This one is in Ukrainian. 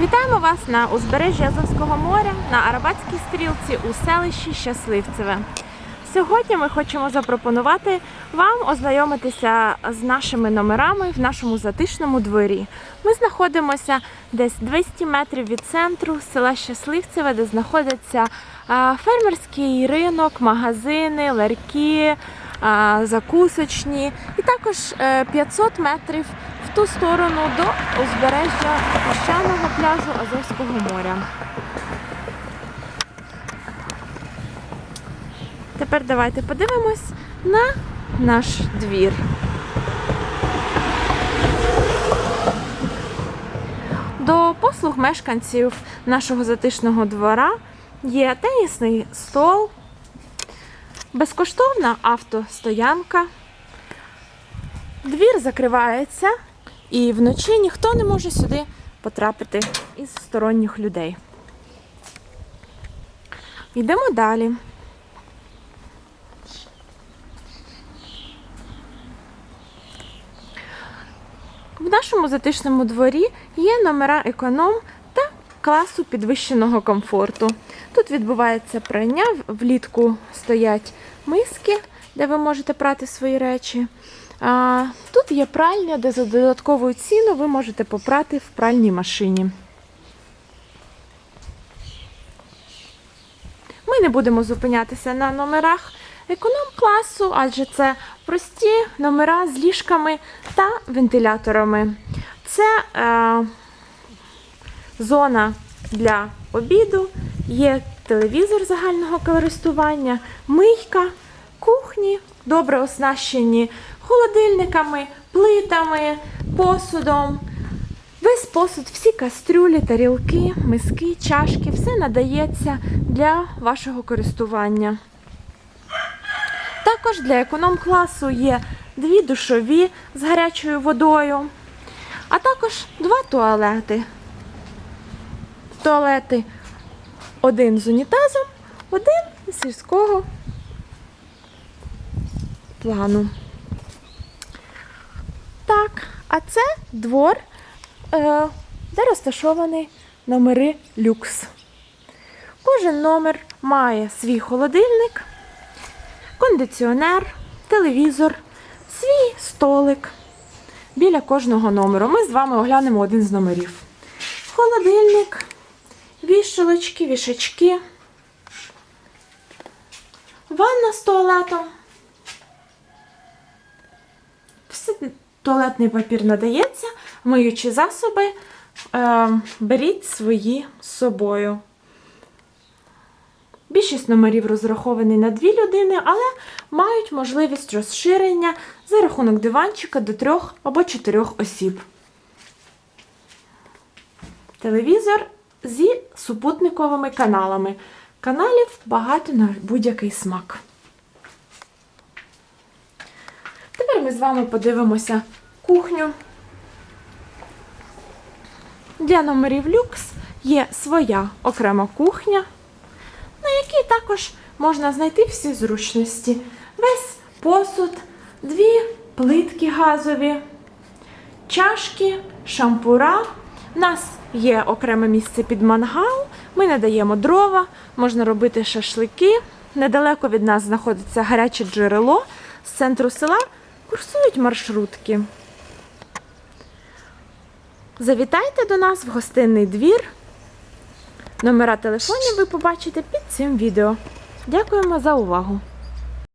Вітаємо вас на узбережжі Азовського моря на Арабатській стрілці у селищі Щасливцеве. Сьогодні ми хочемо запропонувати вам ознайомитися з нашими номерами в нашому затишному дворі. Ми знаходимося десь 200 метрів від центру села Щасливцеве, де знаходяться фермерський ринок, магазини, ларьки, закусочні, і також е, 500 метрів в ту сторону до узбережжя піщаного пляжу Азовського моря. Тепер давайте подивимось на наш двір. До послуг мешканців нашого затишного двора є тенісний стол, безкоштовна автостоянка. Двір закривається, і вночі ніхто не може сюди потрапити із сторонніх людей. Йдемо далі. В нашому затишному дворі є номера економ та класу підвищеного комфорту. Тут відбувається прання, влітку стоять миски, де ви можете прати свої речі. Тут є пральня, де за додаткову ціну ви можете попрати в пральній машині. Ми не будемо зупинятися на номерах економ-класу, адже це прості номера з ліжками та вентиляторами. Це е, зона для обіду, є телевізор загального користування, мийка, кухні, добре оснащені холодильниками, плитами, посудом. Весь посуд, всі кастрюлі, тарілки, миски, чашки, все надається для вашого користування. Також для економ-класу є дві душові з гарячою водою, а також два туалети. Туалети один з унітазом, один з сільського плану. Так, а це двор, е, де розташовані номери люкс. Кожен номер має свій холодильник, кондиціонер, телевізор, свій столик біля кожного номеру. Ми з вами оглянемо один з номерів. Холодильник, вішалочки, вішачки, ванна з туалетом. Все, туалетний папір надається, миючі засоби. Е, беріть свої з собою. Більшість номерів розраховані на дві людини, але мають можливість розширення за рахунок диванчика до трьох або чотирьох осіб. Телевізор зі супутниковими каналами. Каналів багато на будь-який смак. Тепер ми з вами подивимося кухню. Для номерів люкс є своя окрема кухня на якій також можна знайти всі зручності. Весь посуд, дві плитки газові, чашки, шампура. У нас є окреме місце під мангал. Ми надаємо дрова, можна робити шашлики. Недалеко від нас знаходиться гаряче джерело. З центру села курсують маршрутки. Завітайте до нас в гостинний двір. Номера телефонів ви побачите під цим відео. Дякуємо за увагу!